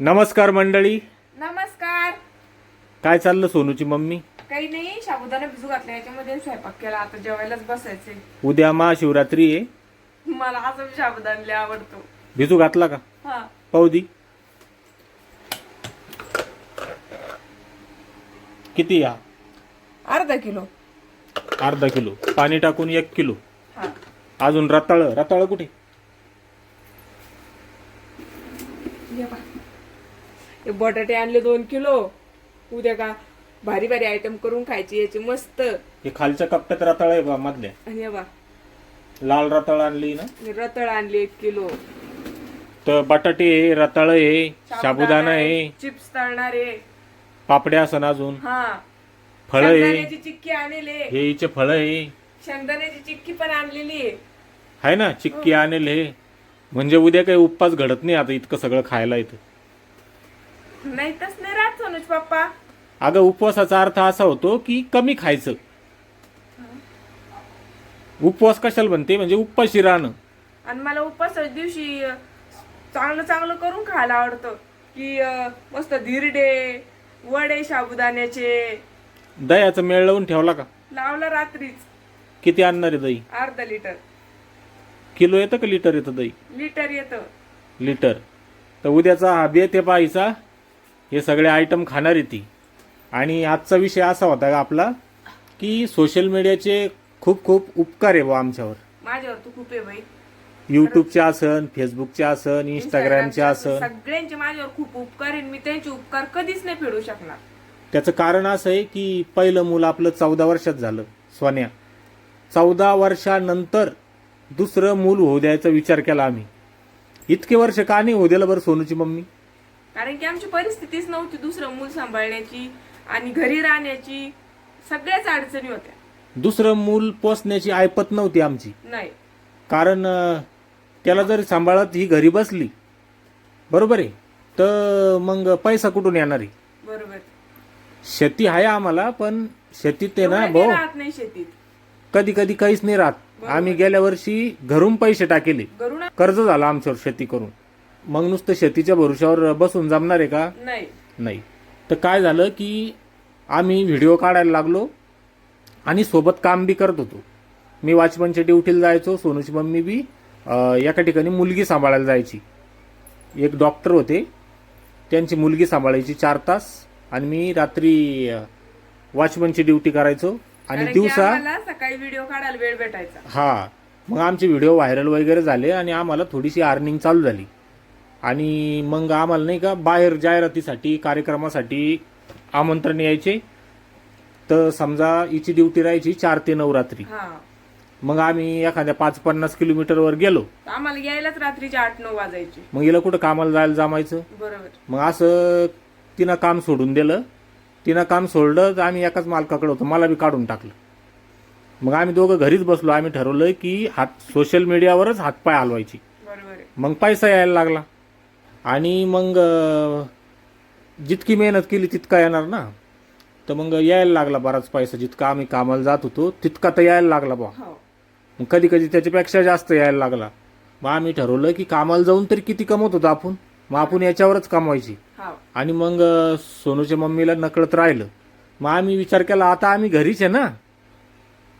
नमस्कार मंडळी. नमस्कार. काय चाललं सोनूची मम्मी? काही नाही साबुदाणा भिजू घातला याच्यामध्ये स्वयंपाक केला. आता जेवायलाच बसायचे उद्या महाशिवरात्री आहे. मला असं साबुदाणा लय आवडतो. भिजू घातला का? हा. पाहू दी. किती या? अर्धा किलो. अर्धा किलो. पाणी टाकून एक किलो. हा. अजून रताळ. रताळ कुठे हे पहा. हे बटाटे आणले दोन किलो. उद्या का भारी भारी आयटम करून खायचे याचे मस्त. हे खालच्या कप्प्यात रताळ आहे बा मधल्या आणि हे बा. लाल रताळ आणली ना? रताळ आणले एक किलो. तर बटाटे आहे रताळ आहे साबुदाणा आहे चिप्स तळणारे पापड्या असन अजून. हा. फळं आहे. शेंगदाण्याची चिक्की आणले. हे हिचे फळं आहे. शेंगदाण्याची चिक्की पण आणलेली आहे. आहे ना चिक्की आणेल हे. म्हणजे उद्या काही उपवास घडत नाही आता इतकं सगळं खायला येतं नाही तस नाही राहत सोनूज पप्पा. अगं उपवासाचा अर्थ असा होतो की कमी खायचं. उपवास कशाला बनते? म्हणजे उपाशी राहणं. आणि मला उपवासाच्या दिवशी अं, चांगलं चांगलं करून खायला आवडतं. की अं, मस्त धिरडे वडे साबुदाण्याचे. दह्याचा मेळ लावून ठेवला का? लावलं रात्रीच. किती आणणार आहे दही? अर्धा लिटर. किलो येतं का लिटर येतं दही? लिटर येतं. लिटर. तर उद्याचा हा बेत आहे पाहायचा हे सगळे आयटम खाणार आहे ती. आणि आजचा विषय असा होता का आपला की सोशल मीडियाचे खूप खूप उपकार आहे बुवा आमच्यावर. माझ्यावर तू खूप आहे बाई. यूट्यूबचे असन फेसबुकचे असन इंस्टाग्रामचे असन. सगळ्यांचे माझ्यावर खूप उपकार आहे मी त्यांचे उपकार कधीच नाही फेडू शकणार. त्याचं कारण असं आहे की पहिलं मूल आपलं चौदा वर्षात झालं सोन्या. चौदा वर्षानंतर दुसरं मूल होऊ द्यायचा विचार केला आम्ही. इतके वर्ष का नाही होऊ दिलं बरं सोनूची मम्मी? कारण की आमची परिस्थितीच नव्हती दुसरं मूल सांभाळण्याची आणि घरी राहण्याची. सगळ्याच अडचणी होत्या. दुसरं मूल पोसण्याची ऐपत नव्हती आमची. नाही. कारण अं, त्याला जर सांभाळत ही घरी बसली बरोबर आहे तर मग पैसा कुठून येणार आहे? बरोबर. शेती आहे आम्हाला पण शेतीत आहे ना एवढं काही भाऊ राहत नाही शेतीत. कधी कधी काहीच नाही राहत. आम्ही गेल्या वर्षी घरून पैसे टाकेले. कर्ज झालं आमच्यावर शेती करून. मग नुसतं शेतीच्या भरोश्यावर बसून जमणार आहे का? नाही. नाही. तर काय झालं की आम्ही व्हिडिओ काढायला लागलो आणि सोबत काम बी करत होतो. मी वॉचमनच्या ड्युटीला जायचो सोनूची मम्मी बी एका ठिकाणी मुलगी सांभाळायला जायची. एक डॉक्टर होते. त्यांची मुलगी सांभाळायची चार तास आणि मी रात्री वॉचमनची ड्युटी करायचो. आणि दिवसा सकाळी व्हिडिओ काढायला वेळ भेटायचा. हा मग आमचे व्हिडिओ व्हायरल वगैरे झाले आणि आम्हाला थोडीशी अर्निंग चालू झाली. आणि मग आम्हाला नाही का बाहेर जाहिरातीसाठी कार्यक्रमासाठी आमंत्रण यायचे. तर समजा हिची ड्युटी राहायची चार ते नऊ रात्री. मग आम्ही एखाद्या पाच पन्नास किलोमीटरवर गेलो. आम्हाला यायलाच रात्रीचे आठ नऊ वाजायचे. मग हिला कुठं कामाला जायला जमायचं? बरोबर. मग असं तिनं काम सोडून दिलं. तिनं काम सोडलं तर आम्ही एकाच मालकाकडे होतो. मला बी काढून टाकलं. मग आम्ही दोघं घरीच बसलो. आम्ही ठरवलं की हात सोशल मीडियावरच हातपाय हलवायची. बरोबर मग पैसा यायला लागला. आणि मग जितकी मेहनत केली तितका येणार ना. तर मग यायला लागला बराच पैसा. जितका आम्ही कामाला जात होतो तितका तर यायला लागला बा हो. मग कधी कधी त्याच्यापेक्षा जास्त यायला लागला. मग आम्ही ठरवलं की कामाला जाऊन तरी किती कमवत होतो आपण? मग आपण याच्यावरच कमवायची. हो. आणि मग सोनूच्या मम्मीला नकळत राहिलं. मग आम्ही विचार केला आता आम्ही घरीच आहे ना.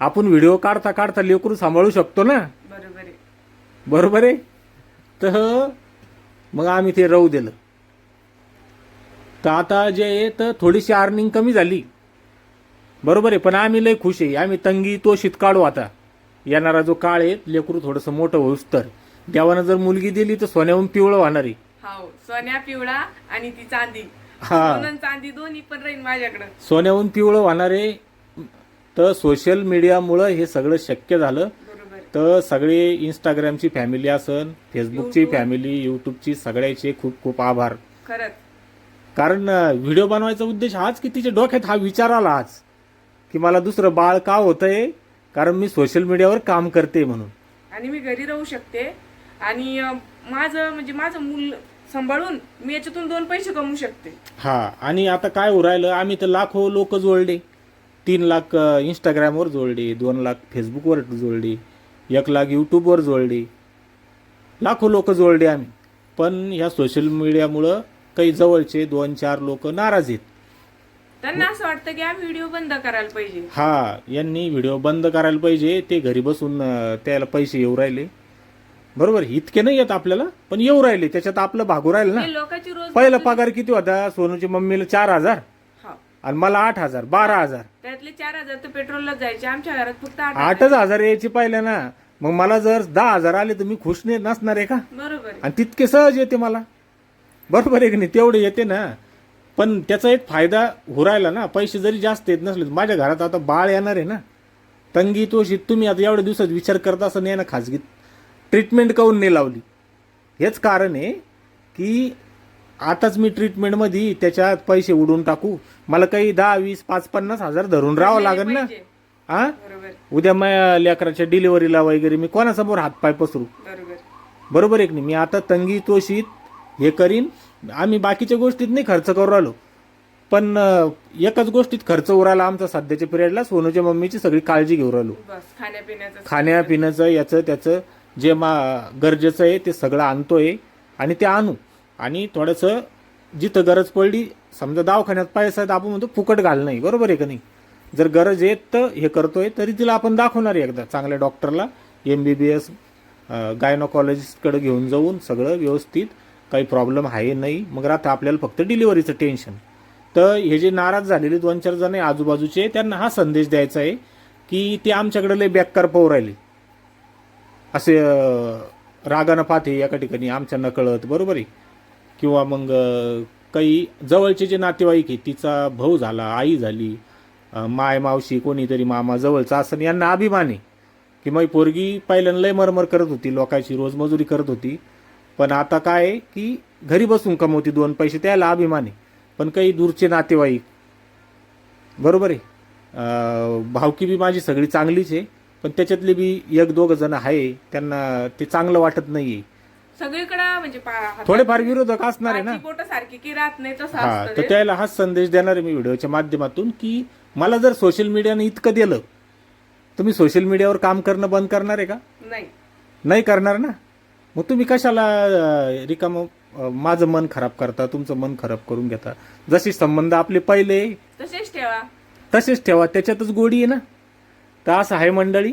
आपण व्हिडिओ काढता काढता लेकरू सांभाळू शकतो ना. बरोबर आहे. बरोबर आहे? तर मग आम्ही ते राहू दिलं. तर आता जे आहे तर थोडीशी अर्निंग कमी झाली. बरोबर आहे पण आम्ही लय खुश आहे. आम्ही तंगी तोशीत काढू आता. येणारा जो काळ आहे लेकरू थोडंसं मोठं होऊस तर. देवानं जर मुलगी दिली तर सोन्याहून पिवळं होणार आहे. सोन्या पिवळा आणि ती चांदी. हा. आणि चांदी दोन्ही पण राहील माझ्याकडं. सोन्याहून पिवळं होणार आहे. तर सोशल मीडियामुळं हे सगळं शक्य झालं. तर सगळे इंस्टाग्रामची फॅमिली असन फेसबुकची. फॅमिली यूट्यूबची सगळ्याचे खूप खूप आभार. खरंच. कारण व्हिडिओ बनवायचा उद्देश हाच की तिच्या डोक्यात हा विचार आला आज की मला दुसरं बाळ का होतंय? कारण मी सोशल मीडियावर काम करते म्हणून. आणि मी घरी राहू शकते. आणि माझं म्हणजे माझं मूल सांभाळून मी याच्यातून दोन पैसे कमवू शकते. हा आणि आता काय राहिलं? आम्ही तर लाखो लोक जोडले. तीन लाख इंस्टाग्रामवर जोडले दोन लाख फेसबुकवर जोडले. एक लाख यूट्यूबवर जोडले. लाखो लोक जोडले आम्ही. पण ह्या सोशल मीडियामुळं काही जवळचे दोन चार लोक नाराज आहेत. त्यांना असं वाटतं की हा व्हिडिओ बंद करायला पाहिजे. हा यांनी व्हिडिओ बंद करायला पाहिजे. ते घरी बसून अं, त्याला पैसे येऊ राहिले. बरोबर? इतके नाही येत आपल्याला पण येऊ राहिले. त्याच्यात आपलं भागू राहिलं ना. हे लोकांची रोज पहिला पगार किती होता? सोनूची मम्मीला चार हजार. आणि मला आठ हजार बारा हजार. त्यातले चार हजार तर पेट्रोलला जायचे. आमच्या घरात फक्त आठ आठच हजार यायचे पाहिलं ना मग मला जर दहा हजार आले तर मी खुश नाही नसणार आहे का? बरोबर आहे. आणि तितके सहज येते मला. बरोबर आहे की नाही? तेवढे येते ना. पण त्याचा एक फायदा हुरायला ना पैसे जरी जास्त येत नसले तर माझ्या घरात आता बाळ येणार आहे ना. तंगी तोशीत तुम्ही आता एवढ्या दिवसात विचार करता असं नाही ना खाजगीत. ट्रीटमेंट काऊन नाही लावली? हेच कारण आहे की आताच मी ट्रीटमेंटमध्ये त्याच्यात पैसे उडून टाकू. मला काही दहा वीस पाच पन्नास हजार धरून राहावं लागेल ना. हा उद्या माझ्या लेकराच्या डिलिव्हरीला वगैरे मी कोणासमोर हातपाय पसरू? बरोबर. बरोबर आहे की नाही. मी आता तंगी तोशीत हे करीन. आम्ही बाकीच्या गोष्टीत नाही खर्च करू राहिलो. पण एकाच गोष्टीत खर्च उरायला आमचा सध्याच्या पिरियडला सोनूच्या मम्मीची सगळी काळजी घेऊ राहिलो. खाण्यापिण्याचं याचं त्याचं जे मा गरजेचं आहे ते सगळं आणतोय आणि ते आणू. आणि थोडंसं जिथं गरज पडली समजा दवाखान्यात पाहिजे तर आपण म्हणतो फुकट घाल नाही बरोबर आहे का नाही? जर गरज आहे तर हे करतोय तरी तिला आपण दाखवणार आहे एकदा चांगल्या डॉक्टरला. एम बी बी एस गायनोकॉलॉजिस्टकडे घेऊन जाऊन सगळं व्यवस्थित काही प्रॉब्लेम आहे नाही. मग राहतं आपल्याला फक्त डिलिव्हरीचं टेन्शन तर हे जे नाराज झालेले दोन चार जण आजूबाजूचे त्यांना हा संदेश द्यायचा आहे की ते आमच्याकडे लय बेकार पाहू राहिले. असे रागानं पाहते एका ठिकाणी आमच्या नकळत बरोबर आहे? किंवा मग काही जवळचे जे नातेवाईक आहे तिचा भाऊ झाला आई झाली माय मावशी कोणीतरी मामा जवळचा असं यांना अभिमान आहे की मग पोरगी पहिल्यांदा लय मरमर करत होती लोकांची रोजमजुरी करत होती. पण आता काय आहे की घरी बसून कमवती दोन पैसे त्याला अभिमान आहे. पण काही दूरचे नातेवाईक बरोबर आहे? भावकी बी माझी सगळी चांगलीच आहे पण त्याच्यातले बी एक दोघं जण आहे त्यांना ते चांगलं वाटत नाही आहे सगळीकडे म्हणजे थोडेफार विरोधक असणार आहे ना? बोटं सारखी की राहत नाही तसं हा असतं तर. त्याला हाच संदेश देणार आहे मी व्हिडिओच्या माध्यमातून की मला जर सोशल मीडियाने इतकं दिलं तर मी सोशल मीडियावर काम करणं बंद करणार आहे का? नाही. नाही करणार ना? मग तुम्ही कशाला अं, रिकाम अं, माझं मन खराब करता तुमचं मन खराब करून घेता? जसे संबंध आपले पहिले तसेच ठेवा. तसेच ठेवा त्याच्यातच गोडी आहे ना? तर असं आहे मंडळी.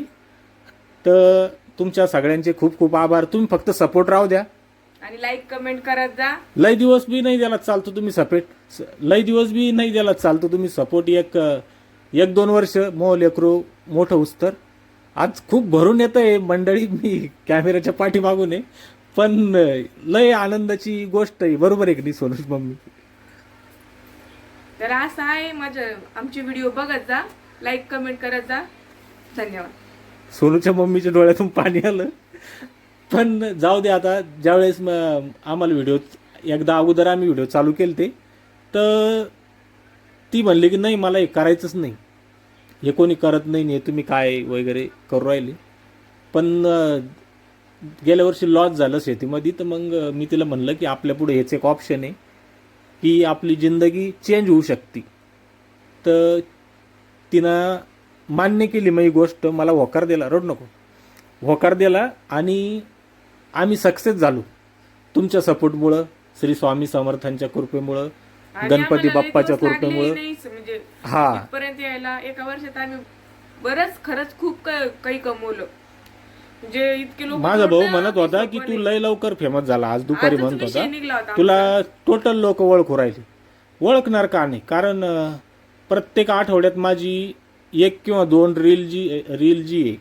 तर तुमच्या सगळ्यांचे खूप खूप आभार. तुम्ही फक्त सपोर्ट राहू द्या. आणि लाईक कमेंट करत जा. लय दिवस बी नाही द्यायला चालतो तुम्ही सपेट लय दिवस बी नाही द्यायला चालतो तुम्ही सपोर्ट एक एक दोन वर्ष मो लेकरू मोठं उस्तर. आज खूप भरून येत आहे मंडळी मी कॅमेऱ्याच्या पाठीमागून. आहे पण लय आनंदाची गोष्ट आहे. बरोबर आहे की नाही सोनूज मम्मी? तर असं आहे माझं आमची व्हिडिओ बघत जा. लाईक कमेंट करत जा. धन्यवाद. सोनूच्या मम्मीच्या डोळ्यातून पाणी आलं. पण जाऊ दे आता ज्यावेळेस मग आम्हाला व्हिडिओ एकदा अगोदर आम्ही व्हिडिओ चालू केले ते तर ती म्हणली की नाही मला हे करायचंच नाही. हे कोणी करत नाही हे तुम्ही काय वगैरे करू राहिले. पण गेल्या वर्षी लॉस झालं शेतीमध्ये तर मग मी तिला म्हणलं की आपल्यापुढे हेच एक ऑप्शन आहे की आपली जिंदगी चेंज होऊ शकते. तर तिनं मान्य केली मग ही गोष्ट मला होकार दिला रड नको. होकार दिला आणि आम्ही सक्सेस झालो. तुमच्या सपोर्टमुळं श्री स्वामी समर्थांच्या कृपेमुळं आणि गणपती आम्हाला बाप्पाच्या दिवस लागले कृपेमुळं. नाहीच, म्हणजे हा. इथपर्यंत यायला एका वर्षात आम्ही बरंच खरंच खूप क- काही कमवलं. म्हणजे इतके लोक माझा भाऊ म्हणत होता की तू लय लवकर फेमस झाला आज दुपारी म्हणत होता. निघला होता तुला टोटल लोक ओळखू राहिले. ओळखणार का नाही? कारण अं, प्रत्येक आठवड्यात माझी एक किंवा दोन रील जी रील जी आहे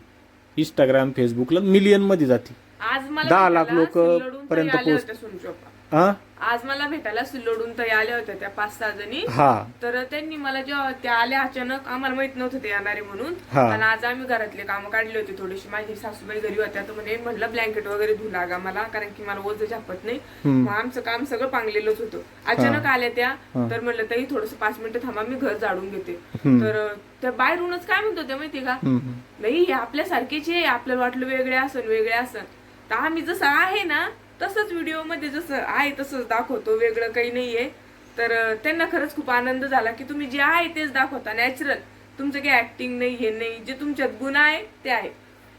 इंस्टाग्राम फेसबुकला मिलियनमध्ये जाते. आज मला दहा लाख भेटायला लोकं पर्यंत पोहोच- सुनचोपा. हा आज मला भेटायला सिल्लोडून ताई आल्या होत्या त्या पाच सहा जणी. हा. तर त्यांनी मला जेव्हा त्या आल्या अचानक आम्हाला माहीत नव्हतं ते येणारे म्हणून. हा. आणि आज आम्ही घरातले काम काढले होते थोडीशी. माझी सासूबाई घरी होत्या तर म्हणे म्हटलं ब्लँकेट वगैरे धुऊ लागा मला कारण की मला ओझ झापत नाही. मग आमचं काम सगळं पांगलेलंच होतं. अचानक आल्या त्या तर म्हणलं ताई थोडस पाच मिनिटं थांबा मी घर झाडून घेते. तर त्या बाहेरूनच काय म्हणत होत्या माहिती का. नाही हे आपल्यासारखेच आहे आपल्याला वाटलं वेगळे असन वेगळे असन. तर आम्ही जसं आहे ना तसंच व्हिडिओमध्ये जसं आहे तसंच दाखवतो वेगळं काही नाही आहे तर त्यांना खरंच खूप आनंद झाला की तुम्ही जे आहे तेच दाखवता नॅचरल तुमचं काही ऍक्टिंग नाही हे नाही जे तुमच्यात गुण आहे ते आहे.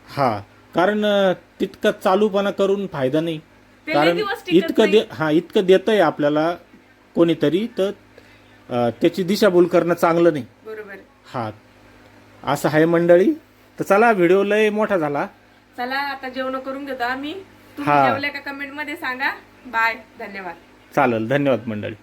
हा कारण तितकं चालूपणा करून फायदा नाही. कारण इतकं हा इतकं देत आहे आपल्याला कोणीतरी तर त्याची दिशाभूल करणं चांगलं नाही. बरोबर. हा असं आहे मंडळी. तर चला व्हिडिओ लय मोठा झाला. चला आता जेवण करून घेतो आम्ही. तुम्ही जेवल्या का कमेंटमध्ये सांगा. बाय धन्यवाद. चालेल. धन्यवाद मंडळी.